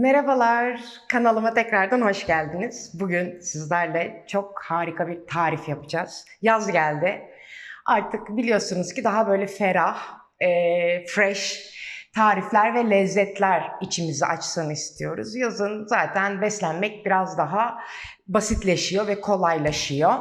Merhabalar, kanalıma tekrardan hoş geldiniz. Bugün sizlerle çok harika bir tarif yapacağız. Yaz geldi. Artık biliyorsunuz ki daha böyle ferah, e, fresh tarifler ve lezzetler içimizi açsın istiyoruz. Yazın zaten beslenmek biraz daha basitleşiyor ve kolaylaşıyor.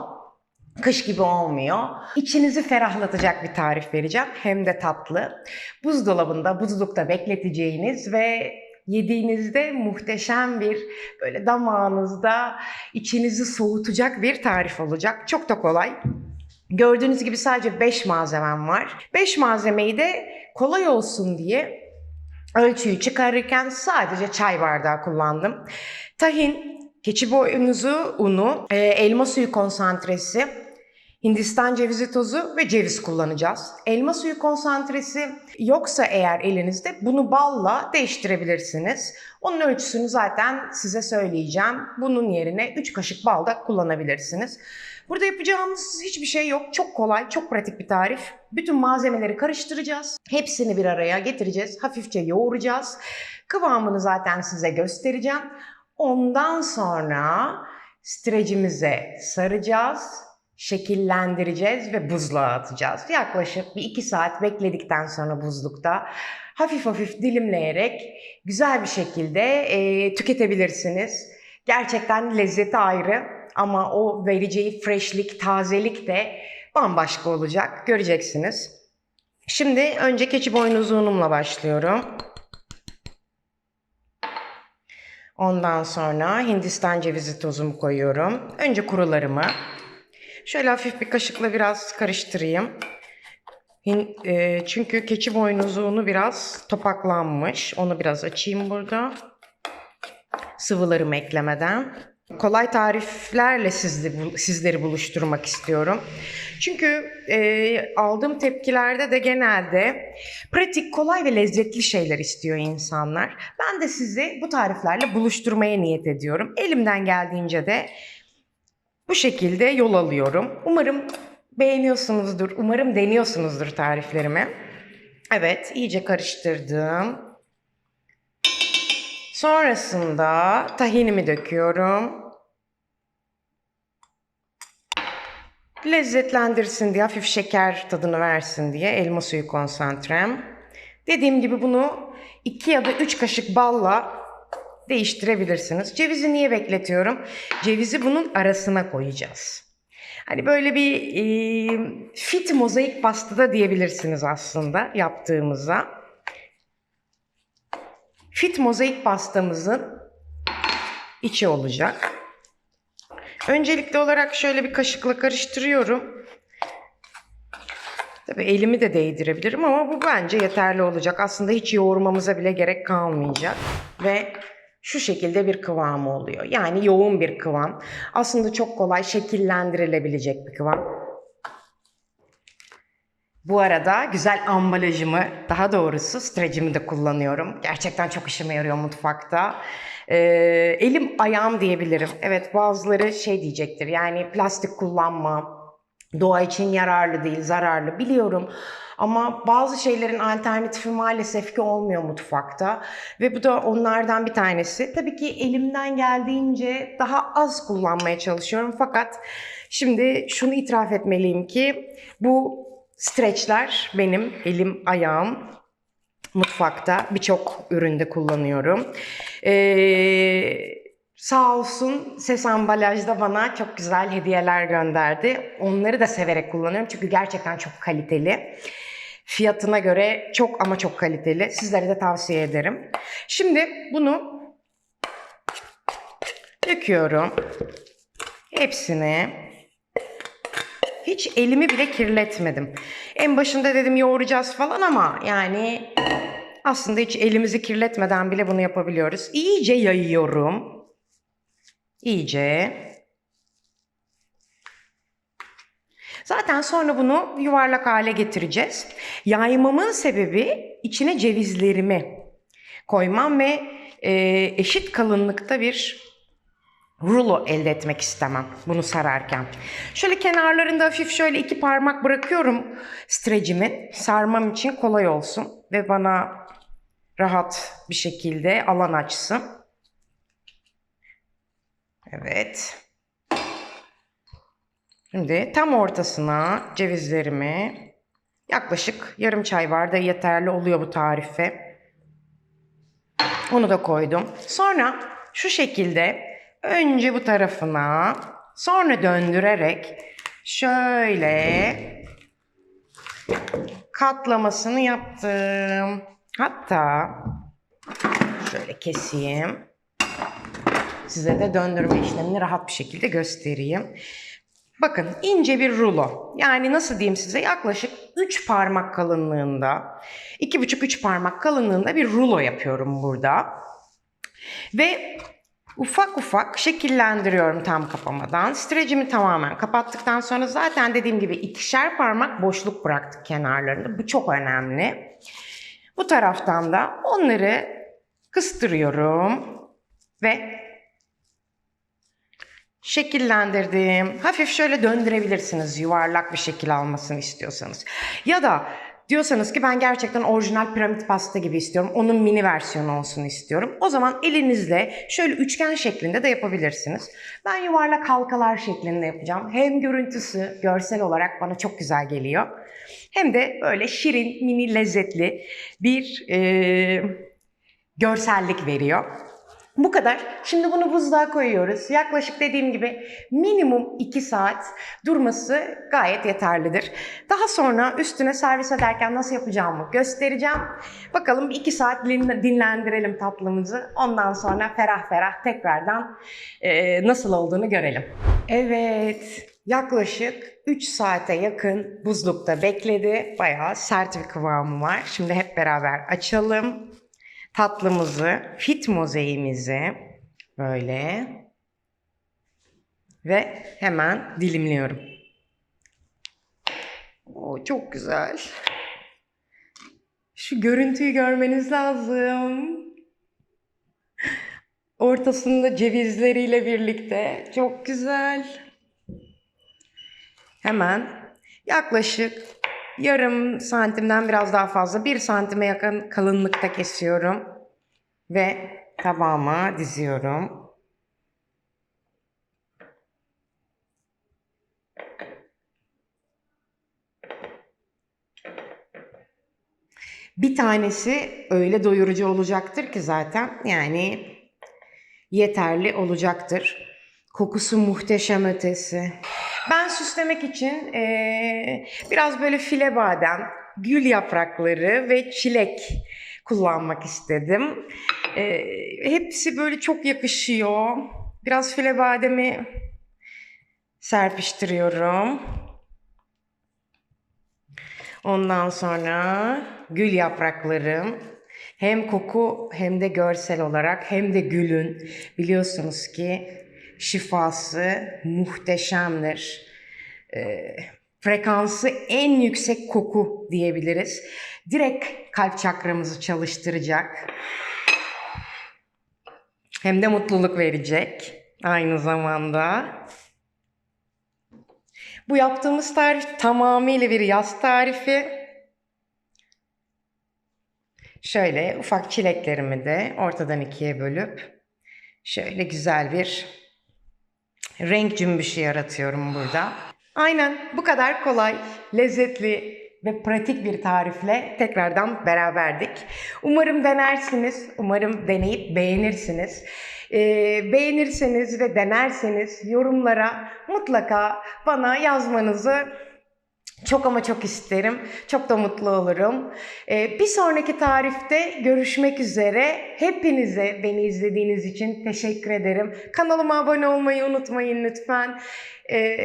Kış gibi olmuyor. İçinizi ferahlatacak bir tarif vereceğim. Hem de tatlı. Buzdolabında, buzlukta bekleteceğiniz ve yediğinizde muhteşem bir böyle damağınızda içinizi soğutacak bir tarif olacak. Çok da kolay. Gördüğünüz gibi sadece 5 malzemem var. 5 malzemeyi de kolay olsun diye ölçüyü çıkarırken sadece çay bardağı kullandım. Tahin, keçi boynuzu unu, e, elma suyu konsantresi, Hindistan cevizi tozu ve ceviz kullanacağız. Elma suyu konsantresi yoksa eğer elinizde bunu balla değiştirebilirsiniz. Onun ölçüsünü zaten size söyleyeceğim. Bunun yerine 3 kaşık bal da kullanabilirsiniz. Burada yapacağımız hiçbir şey yok. Çok kolay, çok pratik bir tarif. Bütün malzemeleri karıştıracağız. Hepsini bir araya getireceğiz. Hafifçe yoğuracağız. Kıvamını zaten size göstereceğim. Ondan sonra strecimize saracağız şekillendireceğiz ve buzluğa atacağız. Yaklaşık bir iki saat bekledikten sonra buzlukta hafif hafif dilimleyerek güzel bir şekilde e, tüketebilirsiniz. Gerçekten lezzeti ayrı ama o vereceği freshlik, tazelik de bambaşka olacak. Göreceksiniz. Şimdi önce keçi boynuzu unumla başlıyorum. Ondan sonra Hindistan cevizi tozumu koyuyorum. Önce kurularımı. Şöyle hafif bir kaşıkla biraz karıştırayım. E, çünkü keçi boynuzu unu biraz topaklanmış. Onu biraz açayım burada. Sıvılarımı eklemeden. Kolay tariflerle sizli, sizleri buluşturmak istiyorum. Çünkü e, aldığım tepkilerde de genelde pratik, kolay ve lezzetli şeyler istiyor insanlar. Ben de sizi bu tariflerle buluşturmaya niyet ediyorum. Elimden geldiğince de bu şekilde yol alıyorum. Umarım beğeniyorsunuzdur. Umarım deniyorsunuzdur tariflerimi. Evet, iyice karıştırdım. Sonrasında tahinimi döküyorum. Lezzetlendirsin diye, hafif şeker tadını versin diye elma suyu konsantrem. Dediğim gibi bunu 2 ya da 3 kaşık balla değiştirebilirsiniz. Cevizi niye bekletiyorum? Cevizi bunun arasına koyacağız. Hani böyle bir e, fit mozaik pasta da diyebilirsiniz aslında yaptığımıza. Fit mozaik pastamızın içi olacak. Öncelikli olarak şöyle bir kaşıkla karıştırıyorum. Tabii elimi de değdirebilirim ama bu bence yeterli olacak. Aslında hiç yoğurmamıza bile gerek kalmayacak. Ve şu şekilde bir kıvamı oluyor. Yani yoğun bir kıvam. Aslında çok kolay şekillendirilebilecek bir kıvam. Bu arada güzel ambalajımı, daha doğrusu strecimi de kullanıyorum. Gerçekten çok işime yarıyor mutfakta. Ee, elim ayağım diyebilirim. Evet bazıları şey diyecektir yani plastik kullanma, doğa için yararlı değil, zararlı biliyorum. Ama bazı şeylerin alternatifi maalesef ki olmuyor mutfakta. Ve bu da onlardan bir tanesi. Tabii ki elimden geldiğince daha az kullanmaya çalışıyorum. Fakat şimdi şunu itiraf etmeliyim ki bu streçler benim elim ayağım mutfakta birçok üründe kullanıyorum. Ee, sağ olsun Ses Ambalaj'da bana çok güzel hediyeler gönderdi. Onları da severek kullanıyorum çünkü gerçekten çok kaliteli. Fiyatına göre çok ama çok kaliteli. Sizlere de tavsiye ederim. Şimdi bunu döküyorum. Hepsini. Hiç elimi bile kirletmedim. En başında dedim yoğuracağız falan ama yani aslında hiç elimizi kirletmeden bile bunu yapabiliyoruz. İyice yayıyorum. İyice. Zaten sonra bunu yuvarlak hale getireceğiz. Yaymamın sebebi içine cevizlerimi koymam ve e, eşit kalınlıkta bir rulo elde etmek istemem bunu sararken. Şöyle kenarlarında hafif şöyle iki parmak bırakıyorum strecimi sarmam için kolay olsun ve bana rahat bir şekilde alan açsın. Evet. Şimdi tam ortasına cevizlerimi yaklaşık yarım çay bardağı yeterli oluyor bu tarife. Onu da koydum. Sonra şu şekilde önce bu tarafına sonra döndürerek şöyle katlamasını yaptım. Hatta şöyle keseyim. Size de döndürme işlemini rahat bir şekilde göstereyim. Bakın ince bir rulo. Yani nasıl diyeyim size yaklaşık 3 parmak kalınlığında, 2,5-3 parmak kalınlığında bir rulo yapıyorum burada. Ve ufak ufak şekillendiriyorum tam kapamadan. Strecimi tamamen kapattıktan sonra zaten dediğim gibi ikişer parmak boşluk bıraktık kenarlarında. Bu çok önemli. Bu taraftan da onları kıstırıyorum ve şekillendirdim. Hafif şöyle döndürebilirsiniz yuvarlak bir şekil almasını istiyorsanız. Ya da diyorsanız ki ben gerçekten orijinal piramit pasta gibi istiyorum. Onun mini versiyonu olsun istiyorum. O zaman elinizle şöyle üçgen şeklinde de yapabilirsiniz. Ben yuvarlak halkalar şeklinde yapacağım. Hem görüntüsü görsel olarak bana çok güzel geliyor. Hem de böyle şirin, mini, lezzetli bir e, görsellik veriyor. Bu kadar. Şimdi bunu buzluğa koyuyoruz. Yaklaşık dediğim gibi minimum 2 saat durması gayet yeterlidir. Daha sonra üstüne servis ederken nasıl yapacağımı göstereceğim. Bakalım 2 saat dinlendirelim tatlımızı. Ondan sonra ferah ferah tekrardan e, nasıl olduğunu görelim. Evet. Yaklaşık 3 saate yakın buzlukta bekledi. Bayağı sert bir kıvamı var. Şimdi hep beraber açalım tatlımızı, fit mozeimizi böyle ve hemen dilimliyorum. O çok güzel. Şu görüntüyü görmeniz lazım. Ortasında cevizleriyle birlikte çok güzel. Hemen yaklaşık yarım santimden biraz daha fazla bir santime yakın kalınlıkta kesiyorum ve tabağıma diziyorum. Bir tanesi öyle doyurucu olacaktır ki zaten yani yeterli olacaktır. Kokusu muhteşem ötesi. Ben süslemek için ee, biraz böyle file badem, gül yaprakları ve çilek kullanmak istedim. Ee, hepsi böyle çok yakışıyor. Biraz file bademi serpiştiriyorum. Ondan sonra gül yapraklarım hem koku hem de görsel olarak hem de gülün biliyorsunuz ki şifası muhteşemdir. Ee, frekansı en yüksek koku diyebiliriz. Direkt kalp çakramızı çalıştıracak. Hem de mutluluk verecek aynı zamanda. Bu yaptığımız tarif tamamıyla bir yaz tarifi. Şöyle ufak çileklerimi de ortadan ikiye bölüp şöyle güzel bir renk cümbüşü yaratıyorum burada. Aynen bu kadar kolay, lezzetli ve pratik bir tarifle tekrardan beraberdik. Umarım denersiniz, umarım deneyip beğenirsiniz. Ee, beğenirseniz ve denerseniz yorumlara mutlaka bana yazmanızı çok ama çok isterim. Çok da mutlu olurum. Ee, bir sonraki tarifte görüşmek üzere. Hepinize beni izlediğiniz için teşekkür ederim. Kanalıma abone olmayı unutmayın lütfen. Ee,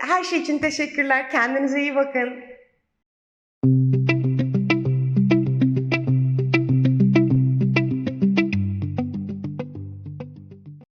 her şey için teşekkürler. Kendinize iyi bakın.